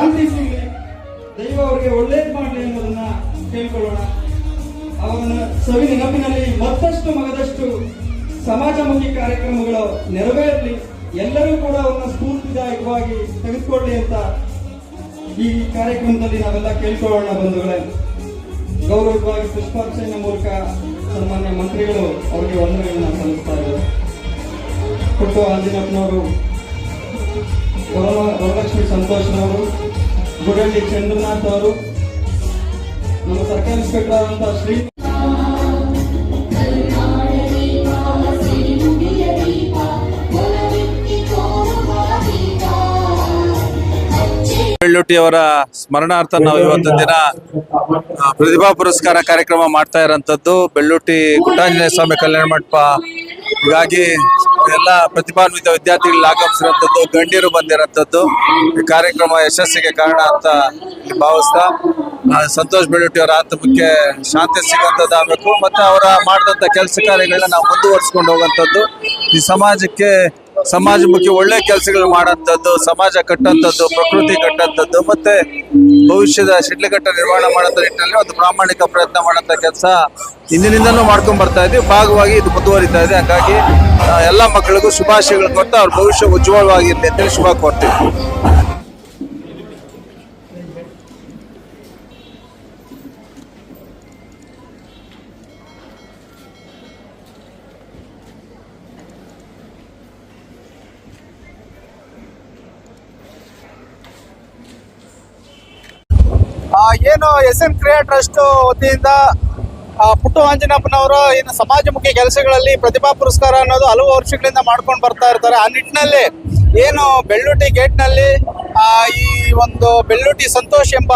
ಶಾಂತಿ ದೈವ ಅವರಿಗೆ ಒಳ್ಳೇದು ಮಾಡಲಿ ಅನ್ನೋದನ್ನ ಕೇಳ್ಕೊಳ್ಳೋಣ. ಅವನ ಸವಿ ನೆನಪಿನಲ್ಲಿ ಮತ್ತಷ್ಟು ಮಗದಷ್ಟು ಸಮಾಜಮುಖಿ ಕಾರ್ಯಕ್ರಮಗಳು ನೆರವೇರಲಿ. ಎಲ್ಲರೂ ಕೂಡ ಅವನ್ನ ಸ್ಫೂರ್ತಿದಾಯಕವಾಗಿ ತೆಗೆದುಕೊಳ್ಳಿ ಅಂತ ಈ ಕಾರ್ಯಕ್ರಮದಲ್ಲಿ ನಾವೆಲ್ಲ ಕೇಳ್ಕೊಳ್ಳೋಣ ಬಂಧುಗಳೇ. ಗೌರವವಾಗಿ ಪುಷ್ಪಾರ್ಚನೆ ಮೂಲಕ ಸನ್ಮಾನ್ಯ ಮಂತ್ರಿಗಳು ಅವರಿಗೆ ವಂದನೆಗಳನ್ನು ಸಲ್ಲಿಸ್ತಾ ಇದ್ದಾರೆ. ಕೊಟ್ಟು ಅಂಜಿನಪ್ಪನವರು ವರ ವರಲಕ್ಷ್ಮಿ ಸಂತೋಷ್ನವರು ಗುಡಳ್ಳಿ ಚಂದ್ರನಾಥ್ ಅವರು, ನಮ್ಮ ಸರ್ಕಾರ ಇನ್ಸ್ಪೆಕ್ಟರ್ ಆದಂತಹ ಶ್ರೀ ಬೆಳ್ಳುಟ್ಟಿಯವರ ಸ್ಮರಣಾರ್ಥ ನಾವು ಇವತ್ತು ದಿನ ಪ್ರತಿಭಾ ಪುರಸ್ಕಾರ ಕಾರ್ಯಕ್ರಮ ಮಾಡ್ತಾ ಇರೋಂಥದ್ದು. ಬೆಳ್ಳುಟ್ಟಿ ಗುಟ್ಟಾಂಜನೇಯ ಸ್ವಾಮಿ ಕಲ್ಯಾಣ ಮಂಟಪ ಹೀಗಾಗಿ ಎಲ್ಲ ಪ್ರತಿಭಾನ್ವಿತ ವಿದ್ಯಾರ್ಥಿಗಳು ಆಗಮಿಸಿರೋಂಥದ್ದು ಗಣ್ಯರು ಬಂದಿರೋಂಥದ್ದು ಈ ಕಾರ್ಯಕ್ರಮ ಯಶಸ್ಸಿಗೆ ಕಾರಣ ಅಂತ ಭಾವಿಸ್ತಾ ಸಂತೋಷ್ ಬೆಳ್ಳುಟ್ಟಿ ಅವರ ಆತ್ಮಕ್ಕೆ ಶಾಂತಿ ಸಿಗುವಂಥದ್ದು ಆಗಬೇಕು. ಮತ್ತೆ ಅವರ ಮಾಡಿದಂಥ ಕೆಲಸ ಕಾರ್ಯಗಳನ್ನ ನಾವು ಮುಂದುವರಿಸ್ಕೊಂಡು ಹೋಗುವಂಥದ್ದು ಈ ಸಮಾಜಕ್ಕೆ ಸಮಾಜಮುಖಿ ಒಳ್ಳೆ ಕೆಲಸಗಳು ಮಾಡುವಂಥದ್ದು, ಸಮಾಜ ಕಟ್ಟಂಥದ್ದು ಪ್ರಕೃತಿ ಕಟ್ಟಂಥದ್ದು ಮತ್ತೆ ಭವಿಷ್ಯದ ಶಿಡ್ಲಘಟ್ಟ ನಿರ್ಮಾಣ ಮಾಡೋಂಥ ನಿಟ್ಟಿನಲ್ಲಿ ಒಂದು ಪ್ರಾಮಾಣಿಕ ಪ್ರಯತ್ನ ಮಾಡೋಂಥ ಕೆಲಸ ಹಿಂದಿನಿಂದಲೂ ಮಾಡ್ಕೊಂಡ್ ಬರ್ತಾ ಇದ್ದೀವಿ ಭಾಗವಾಗಿ ಇದು ಮುಂದುವರಿತಾ ಇದೆ. ಹಾಗಾಗಿ ಎಲ್ಲ ಮಕ್ಕಳಿಗೂ ಶುಭಾಶಯಗಳು ಕೊಟ್ಟು ಅವ್ರ ಭವಿಷ್ಯ ಉಜ್ವಲವಾಗಿರಲಿ ಅಂತೇಳಿ ಶುಭ ಕೋರ್ತೀವಿ. ಏನು ಎಸ್ ಎನ್ ಕ್ರಿಯಾ ಟ್ರಸ್ಟ್ ವತಿಯಿಂದ ಪುಟ್ಟು ಆಂಜನಪ್ಪನವರು ಏನು ಸಮಾಜಮುಖಿ ಕೆಲಸಗಳಲ್ಲಿ ಪ್ರತಿಭಾ ಪುರಸ್ಕಾರ ಅನ್ನೋದು ಹಲವು ವರ್ಷಗಳಿಂದ ಮಾಡ್ಕೊಂಡು ಬರ್ತಾ ಇರ್ತಾರೆ. ಆ ನಿಟ್ಟಿನಲ್ಲಿ ಏನು ಬೆಳ್ಳುಟಿ ಗೇಟ್ನಲ್ಲಿ ಈ ಒಂದು ಬೆಳ್ಳುಟಿ ಸಂತೋಷ್ ಎಂಬ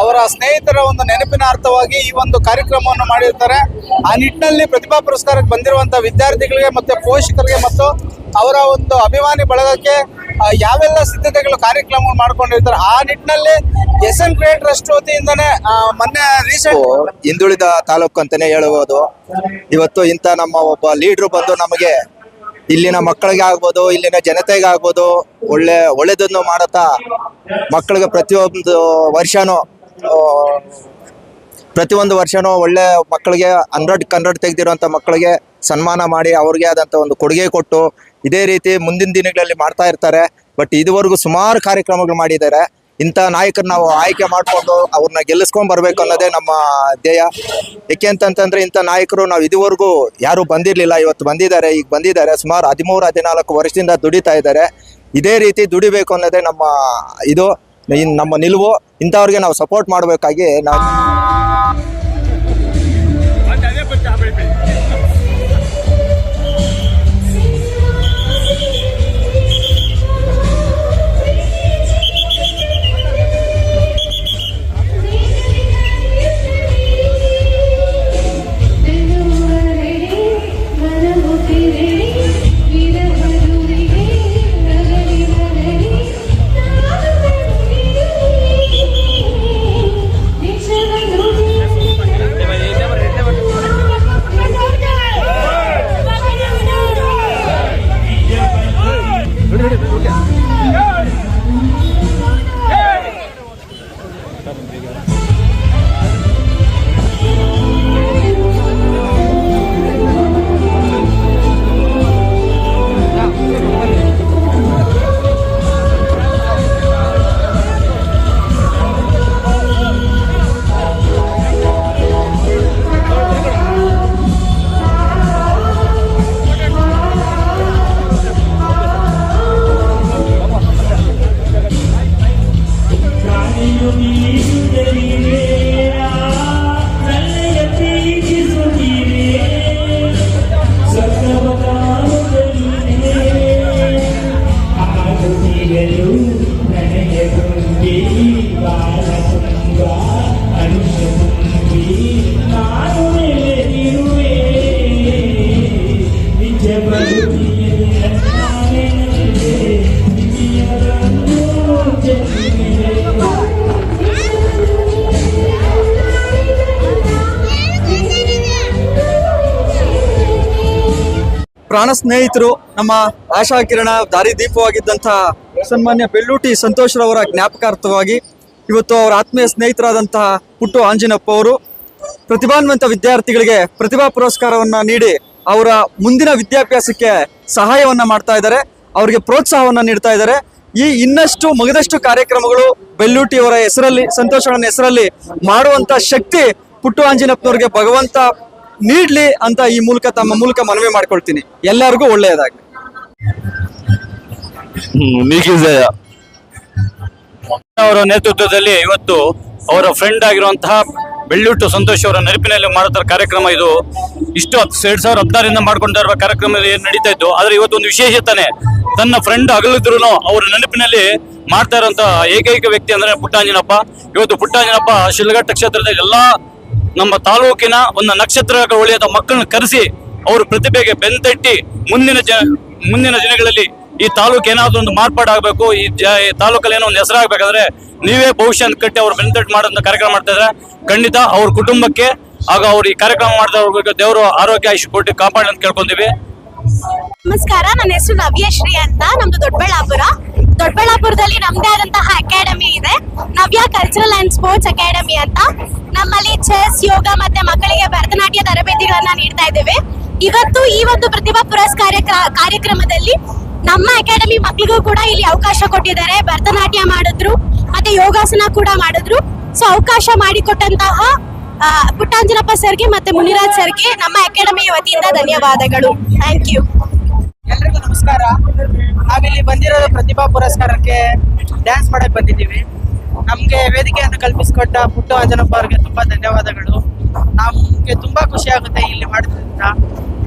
ಅವರ ಸ್ನೇಹಿತರ ಒಂದು ನೆನಪಿನ ಅರ್ಥವಾಗಿ ಈ ಒಂದು ಕಾರ್ಯಕ್ರಮವನ್ನು ಮಾಡಿರ್ತಾರೆ. ಆ ನಿಟ್ಟಿನಲ್ಲಿ ಪ್ರತಿಭಾ ಪುರಸ್ಕಾರಕ್ಕೆ ಬಂದಿರುವಂತ ವಿದ್ಯಾರ್ಥಿಗಳಿಗೆ ಮತ್ತೆ ಪೋಷಕರಿಗೆ ಮತ್ತು ಅವರ ಒಂದು ಅಭಿಮಾನಿ ಬಳಗಕ್ಕೆ ಯಾವೆಲ್ಲ ಸಿದ್ಧತೆಗಳು ಕಾರ್ಯಕ್ರಮ ಮಾಡ್ಕೊಂಡಿರ್ತಾರೆ, ಆ ನಿಟ್ಟಿನಲ್ಲಿ ಎಸ್ ಎನ್ ಕ್ರಿಯೇಟ್ ಟ್ರಸ್ಟ್ ವತಿಯಿಂದನೇ ಮೊನ್ನೆ ರೀಸೆಂಟ್ ಹಿಂದುಳಿದ ತಾಲೂಕು ಅಂತಾನೆ ಹೇಳಬಹುದು ಇವತ್ತು ಇಂಥ ನಮ್ಮ ಒಬ್ಬ ಲೀಡ್ರು ಬಂದು ನಮಗೆ ಇಲ್ಲಿನ ಮಕ್ಕಳಿಗೆ ಆಗ್ಬೋದು, ಇಲ್ಲಿನ ಜನತೆಗೆ ಆಗ್ಬೋದು, ಒಳ್ಳೆ, ಒಳ್ಳೇದನ್ನು ಮಾಡುತ್ತಾ ಮಕ್ಕಳಿಗೆ ಪ್ರತಿಯೊಂದು ವರ್ಷನೂ ಪ್ರತಿಯೊಂದು ವರ್ಷನೂ ಒಳ್ಳೆ ಮಕ್ಕಳಿಗೆ ಹಂಡ್ರೆಡ್ ಕನ್ನಡ ತೆಗೆದಿರುವಂಥ ಮಕ್ಕಳಿಗೆ ಸನ್ಮಾನ ಮಾಡಿ ಅವ್ರಿಗೆ ಆದಂಥ ಒಂದು ಕೊಡುಗೆ ಕೊಟ್ಟು ಇದೇ ರೀತಿ ಮುಂದಿನ ದಿನಗಳಲ್ಲಿ ಮಾಡ್ತಾ ಇರ್ತಾರೆ. ಬಟ್ ಇದುವರೆಗೂ ಸುಮಾರು ಕಾರ್ಯಕ್ರಮಗಳು ಮಾಡಿದ್ದಾರೆ. ಇಂಥ ನಾಯಕರು ನಾವು ಆಯ್ಕೆ ಮಾಡಿಕೊಂಡು ಅವ್ರನ್ನ ಗೆಲ್ಲಿಸ್ಕೊಂಡ್ ಬರಬೇಕು ಅನ್ನೋದೇ ನಮ್ಮ ಧ್ಯೇಯ. ಏಕೆ ಅಂತಂತಂದ್ರೆ ಇಂಥ ನಾಯಕರು ನಾವು ಇದುವರೆಗೂ ಯಾರು ಬಂದಿರಲಿಲ್ಲ. ಇವತ್ತು ಬಂದಿದ್ದಾರೆ, ಈಗ ಬಂದಿದ್ದಾರೆ. ಸುಮಾರು ಹದಿಮೂರು, ಹದಿನಾಲ್ಕು ವರ್ಷದಿಂದ ದುಡಿತಾ ಇದ್ದಾರೆ. ಇದೇ ರೀತಿ ದುಡಿಬೇಕು ಅನ್ನೋದೇ ನಮ್ಮ ಇದು ನಮ್ಮ ನಿಲುವು. ಇಂಥವ್ರಿಗೆ ನಾವು ಸಪೋರ್ಟ್ ಮಾಡಬೇಕಾಗಿ ನಾವು Yes. ಪ್ರಾಣ ಸ್ನೇಹಿತರು, ನಮ್ಮ ಆಶಾ ಕಿರಣ ದಾರಿ ದೀಪವಾಗಿದ್ದಂಥ ಸನ್ಮಾನ್ಯ ಬೆಳ್ಳೂಟಿ ಸಂತೋಷ್ ರವರ ಜ್ಞಾಪಕಾರ್ಥವಾಗಿ ಇವತ್ತು ಅವರ ಆತ್ಮೀಯ ಸ್ನೇಹಿತರಾದಂತಹ ಪುಟ್ಟು ಆಂಜಿನಪ್ಪ ಅವರು ಪ್ರತಿಭಾನ್ವಂತ ವಿದ್ಯಾರ್ಥಿಗಳಿಗೆ ಪ್ರತಿಭಾ ಪುರಸ್ಕಾರವನ್ನ ನೀಡಿ ಅವರ ಮುಂದಿನ ವಿದ್ಯಾಭ್ಯಾಸಕ್ಕೆ ಸಹಾಯವನ್ನ ಮಾಡ್ತಾ ಇದ್ದಾರೆ, ಅವರಿಗೆ ಪ್ರೋತ್ಸಾಹವನ್ನ ನೀಡ್ತಾ ಇದ್ದಾರೆ. ಈ ಇನ್ನಷ್ಟು ಮಗದಷ್ಟು ಕಾರ್ಯಕ್ರಮಗಳು ಬೆಳ್ಳೂಟಿ ಅವರ ಹೆಸರಲ್ಲಿ, ಸಂತೋಷ್ ಅಣ್ಣನ ಹೆಸರಲ್ಲಿ ಮಾಡುವಂತ ಶಕ್ತಿ ಪುಟ್ಟು ಆಂಜಿನಪ್ಪನವ್ರಿಗೆ, ಭಗವಂತ ನೀಡ್ಲಿ ಅಂತ ಈ ಮೂಲಕ ತಮ್ಮ ಮೂಲಕ ಮನವಿ ಮಾಡ್ಕೊಳ್ತೀನಿ. ಎಲ್ಲರಿಗೂ ಒಳ್ಳೆಯದಾಗಲಿ. ಅವರ ನೇತೃತ್ವದಲ್ಲಿ ಇವತ್ತು ಅವರ ಫ್ರೆಂಡ್ ಆಗಿರುವಂತಹ ಬೆಳ್ಳುಟ್ಟು ಸಂತೋಷ್ ಅವರ ನೆನಪಿನಲ್ಲಿ ಮಾಡುತ್ತಾರೆ ಕಾರ್ಯಕ್ರಮ ಇದು. ಇಷ್ಟು ಹತ್ತು ಎರಡ್ ಸಾವಿರದ ಹದಿನಾರರಿಂದ ಮಾಡ್ಕೊಂಡಿರುವ ಕಾರ್ಯಕ್ರಮ ಏನು ನಡೀತಾ ಇತ್ತು ಆದರೆ ಇವತ್ತು ಒಂದು ವಿಶೇಷತಾನೆ ತನ್ನ ಫ್ರೆಂಡ್ ಅಗಲಿದ್ರು ಅವರ ನೆನಪಿನಲ್ಲಿ ಮಾಡ್ತಾ ಇರುವಂತಹ ಏಕೈಕ ವ್ಯಕ್ತಿ ಅಂದ್ರೆ ಪುಟ್ಟಾಂಜನಪ್ಪ. ಇವತ್ತು ಪುಟ್ಟಾಂಜನಪ್ಪ ಶಿಲ್ಘಟ್ಟ ಕ್ಷೇತ್ರದ ಎಲ್ಲಾ ನಮ್ಮ ತಾಲೂಕಿನ ಒಂದು ನಕ್ಷತ್ರ ಒಳ್ಳೆಯದ ಮಕ್ಕಳನ್ನ ಕರೆಸಿ ಅವರು ಪ್ರತಿಭೆಗೆ ಬೆಂತಟ್ಟಿ ಮುಂದಿನ ಜ ಮುಂದಿನ ದಿನಗಳಲ್ಲಿ ಈ ತಾಲೂಕು ಏನಾದ್ರೂ ಒಂದು ಮಾರ್ಪಾಡಾಗಬೇಕು ಈ ಜ, ಈ ತಾಲೂಕಲ್ಲಿ ಏನೋ ಒಂದು ಹೆಸರಾಗಬೇಕಾದ್ರೆ ನೀವೇ ಭವಿಷ್ಯ ಕಟ್ಟಿ ಅವ್ರು ಬೆಂತಟ್ಟು ಮಾಡೋಂಥ ಕಾರ್ಯಕ್ರಮ ಮಾಡ್ತಾ ಖಂಡಿತ ಅವ್ರ ಕುಟುಂಬಕ್ಕೆ ಆಗ ಅವ್ರು ಈ ಕಾರ್ಯಕ್ರಮ ಮಾಡಿದವ್ರಿಗೆ ದೇವರು ಆರೋಗ್ಯ ಆಯುಷ್ ಕೊಟ್ಟು ಕಾಪಾಡಿ ಅಂತ ಕೇಳ್ಕೊಂತೀವಿ. ನಮಸ್ಕಾರ, ನನ್ನ ಹೆಸರು ನವ್ಯಶ್ರೀ ಅಂತ, ನಮ್ದು ದೊಡ್ಡಬಳ್ಳಾಪುರ. ದೊಡ್ಡಬಳ್ಳಾಪುರದಲ್ಲಿ ನಮ್ದೇ ಆದಂತಹ ಅಕಾಡೆಮಿ ಇದೆ. Navya cultural and sports academy ಅಂತ? ನಮ್ಮಲ್ಲಿ ಚೆಸ್ ಯೋಗ ಮತ್ತೆ ಮಕ್ಕಳಿಗೆ ಭರತನಾಟ್ಯ ತರಬೇತಿಗಳನ್ನ ನೀಡ್ತಾ ಇದ್ದೇವೆ. ಇವತ್ತು ಈ ಒಂದು ಪ್ರತಿಭಾ ಪುರಸ್ಕಾರ ಕಾರ್ಯಕ್ರಮದಲ್ಲಿ ನಮ್ಮ ಅಕಾಡೆಮಿ ಮಕ್ಕಳಿಗೂ ಕೂಡ ಇಲ್ಲಿ ಅವಕಾಶ ಕೊಟ್ಟಿದ್ದಾರೆ. ಭರತನಾಟ್ಯ ಮಾಡಿದ್ರು, ಮತ್ತೆ ಯೋಗಾಸನ ಕೂಡ ಮಾಡಿದ್ರು. ಸೊ ಅವಕಾಶ ಮಾಡಿಕೊಟ್ಟಂತಹ ಪುಟ್ಟಾಂಜನಪ್ಪ ಸರ್ಗೆ ಮತ್ತೆ ಮುನಿರಾಜ್ ಸರ್ಗೆ ನಮ್ಮ ಅಕಾಡೆಮಿಯ ವತಿಯಿಂದ ಧನ್ಯವಾದಗಳು. ಥ್ಯಾಂಕ್ ಯು ನಮಸ್ಕಾರ ನಾವಿಲ್ಲಿ ಬಂದಿರೋ ಪ್ರತಿಭಾ ಪುರಸ್ಕಾರಕ್ಕೆ ಡ್ಯಾನ್ಸ್ ಮಾಡಕ್ ಬಂದಿದ್ದೀವಿ. ನಮ್ಗೆ ವೇದಿಕೆಯನ್ನು ಕಲ್ಪಿಸಿಕೊಟ್ಟ ಪುಟ್ಟು ಅಂಜನಪ್ಪ ಅವ್ರಿಗೆ ತುಂಬಾ ಧನ್ಯವಾದಗಳು. ನಮ್ಗೆ ತುಂಬಾ ಖುಷಿ ಆಗುತ್ತೆ ಇಲ್ಲಿ ಮಾಡೋದ್ರಿಂದ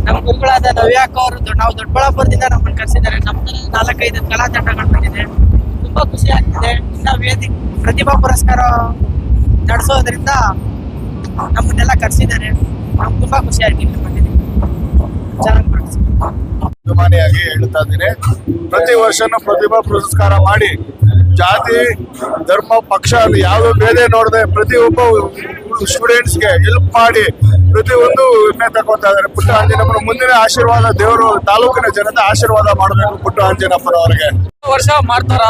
ನಮ್ಮ ಗುರುಗಳಾದ ನವ್ಯಾಕ ಅವರು ನಾವು ದೊಡ್ಡಬಳ್ಳಾಪುರದಿಂದ ನಮ್ಮನ್ನು ಕರೆಸಿದ್ದಾರೆ. ನಮ್ಮಲ್ಲಿ ನಾಲ್ಕೈದು ಕಲಾ ತಂಡಗಳು ಬಂದಿದೆ. ತುಂಬಾ ಖುಷಿ ಆಗ್ತಿದೆ. ಇನ್ನ ವೇದಿಕೆ ಪ್ರತಿಭಾ ಪುರಸ್ಕಾರ ನಡೆಸೋದ್ರಿಂದ ನಮ್ಮನ್ನೆಲ್ಲ ಕರೆಸಿದ್ದಾರೆ. ನಮ್ಗೆ ತುಂಬಾ ಖುಷಿ ಆಗಿ ಇಲ್ಲಿ ಬಂದಿದ್ದೀವಿ. ಚೆನ್ನಾಗಿ ಮಾಡಿಸಿ ಅಭಿಮಾನಿಯಾಗಿ ಹೇಳ್ತಾ ಇದ್ದೀನಿ. ಪ್ರತಿ ವರ್ಷನೂ ಪ್ರತಿಭಾ ಪುರಸ್ಕಾರ ಮಾಡಿ ಜಾತಿ, ಧರ್ಮ, ಪಕ್ಷ ಅಲ್ಲಿ ಯಾವ ಭೇದ ನೋಡದೆ ಪ್ರತಿಯೊಬ್ಬ ಸ್ಟೂಡೆಂಟ್ಸ್ಗೆ ಹೆಲ್ಪ್ ಮಾಡಿ ಪ್ರತಿಯೊಂದು ವಿಮೆ ತಗೋತಾ ಇದ್ದಾರೆ. ಪುಟ್ಟ ಅಂಜನಪ್ಪನ ಮುಂದಿನ ಆಶೀರ್ವಾದ ದೇವರು, ತಾಲೂಕಿನ ಜನತೆ ಆಶೀರ್ವಾದ ಮಾಡಬೇಕು ಪುಟ್ಟ ಆಂಜನಪ್ಪನವರಿಗೆ ವರ್ಷ ಮಾಡ್ತಾರ?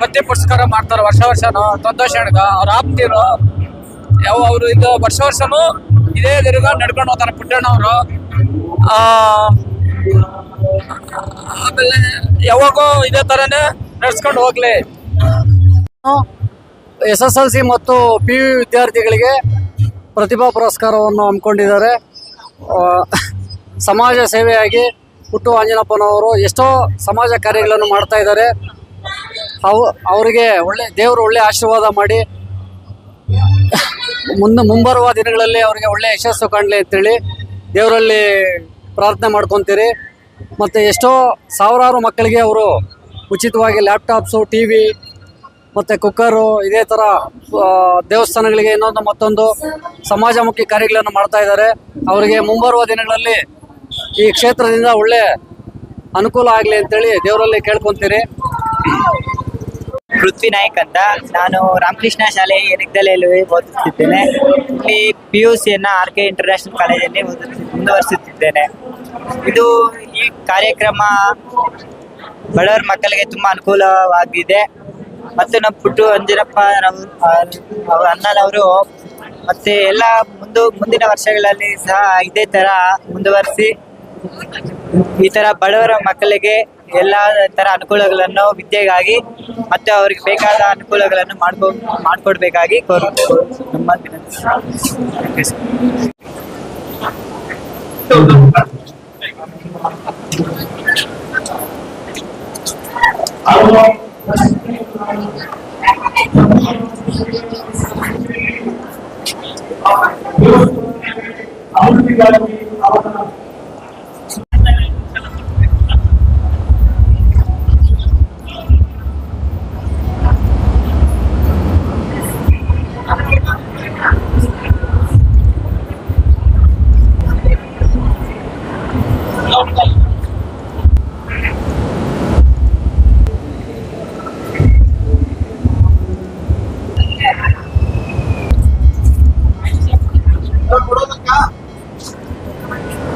ಪ್ರತಿ ಪುರಸ್ಕಾರ ಮಾಡ್ತಾರ? ವರ್ಷ ವರ್ಷನೂ? ಸಂತೋಷ ಅವ್ರ ಆಪ್ತಿರು? ಯಾವ ಅವರು ಇದು ವರ್ಷ ವರ್ಷನೂ ಇದೇ ತಿರುಗ ನಡ್ಕೊಂಡು ಹೋಗ್ತಾರೆ ಪುಟ್ಟಣ್ಣವರು. ಆಮೇಲೆ ಯಾವಾಗೂ ಇದೇ ತರನೇ ನಡ್ಸ್ಕೊಂಡು ಹೋಗ್ಲಿ. ಎಸ್ ಎಸ್ ಎಲ್ ಸಿ ಮತ್ತು ಪಿ ಯು ವಿದ್ಯಾರ್ಥಿಗಳಿಗೆ ಪ್ರತಿಭಾ ಪುರಸ್ಕಾರವನ್ನು ಹಮ್ಮಿಕೊಂಡಿದ್ದಾರೆ. ಸಮಾಜ ಸೇವೆಯಾಗಿ ಹುಟ್ಟು ಆಂಜನಪ್ಪನವರು ಎಷ್ಟೋ ಸಮಾಜ ಕಾರ್ಯಗಳನ್ನು ಮಾಡ್ತಾ ಇದ್ದಾರೆ. ಅವು, ಅವರಿಗೆ ಒಳ್ಳೆ, ದೇವರು ಒಳ್ಳೆ ಆಶೀರ್ವಾದ ಮಾಡಿ ಮುಂದೆ, ಮುಂಬರುವ ದಿನಗಳಲ್ಲಿ ಅವರಿಗೆ ಒಳ್ಳೆ ಯಶಸ್ಸು ಕಾಣಲಿ ಅಂತೇಳಿ ದೇವರಲ್ಲಿ ಪ್ರಾರ್ಥನೆ ಮಾಡ್ಕೊತೀರಿ. ಮತ್ತು ಎಷ್ಟೋ ಸಾವಿರಾರು ಮಕ್ಕಳಿಗೆ ಅವರು ಉಚಿತವಾಗಿ ಲ್ಯಾಪ್ಟಾಪ್ಸು ಟಿ ವಿ ಮತ್ತು ಕುಕ್ಕರು, ಇದೇ ಥರ ದೇವಸ್ಥಾನಗಳಿಗೆ ಇನ್ನೊಂದು ಮತ್ತೊಂದು ಸಮಾಜಮುಖಿ ಕಾರ್ಯಗಳನ್ನು ಮಾಡ್ತಾ ಇದ್ದಾರೆ. ಅವರಿಗೆ ಮುಂಬರುವ ದಿನಗಳಲ್ಲಿ ಈ ಕ್ಷೇತ್ರದಿಂದ ಒಳ್ಳೆ ಅನುಕೂಲ ಆಗಲಿ ಅಂತೇಳಿ ದೇವರಲ್ಲಿ ಕೇಳ್ಕೊತೀರಿ ಪೃಥ್ವಿ ನಾಯಕ್ ಅಂತ. ನಾನು ರಾಮಕೃಷ್ಣ ಶಾಲೆ ಎನಗದಲೆಯಲ್ಲಿ ಓದುತ್ತಿದ್ದೇನೆ. ಇಲ್ಲಿ ಪಿ ಯು ಸಿಯನ್ನು ಆರ್ ಕೆ ಇಂಟರ್ನ್ಯಾಷನಲ್ ಕಾಲೇಜಲ್ಲಿ ಮುಂದುವರಿಸುತ್ತಿದ್ದೇನೆ. ಇದು ಈ ಕಾರ್ಯಕ್ರಮ ಬಡವರ ಮಕ್ಕಳಿಗೆ ತುಂಬಾ ಅನುಕೂಲವಾಗಿದೆ. ಮತ್ತು ನಮ್ಮ ಪುಟ್ಟು ಅಂಜನಪ್ಪ ಅಣ್ಣನವರು ಮತ್ತೆ ಎಲ್ಲ ಮುಂದು, ಮುಂದಿನ ವರ್ಷಗಳಲ್ಲಿ ಸಹ ಇದೇ ತರ ಮುಂದುವರಿಸಿ, ಈ ತರ ಬಡವರ ಮಕ್ಕಳಿಗೆ ಎಲ್ಲ ತರ ಅನುಕೂಲಗಳನ್ನು, ವಿದ್ಯೆಗಾಗಿ ಮತ್ತೆ ಅವ್ರಿಗೆ ಬೇಕಾದ ಅನುಕೂಲಗಳನ್ನು ಮಾಡ್ಕೊ, ಮಾಡ್ಕೊಡ್ಬೇಕಾಗಿ ಕೋರು ನಮ್ಮ I don't know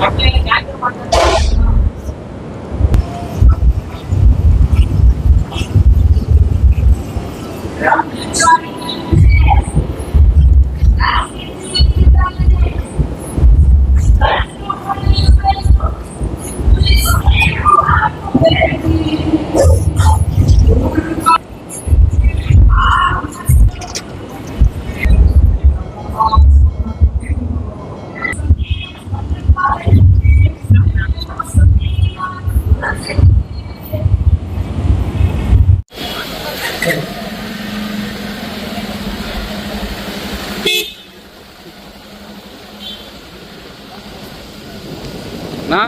Okay, I can work with that. না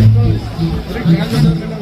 ಧನ್ಯವಾದಗಳು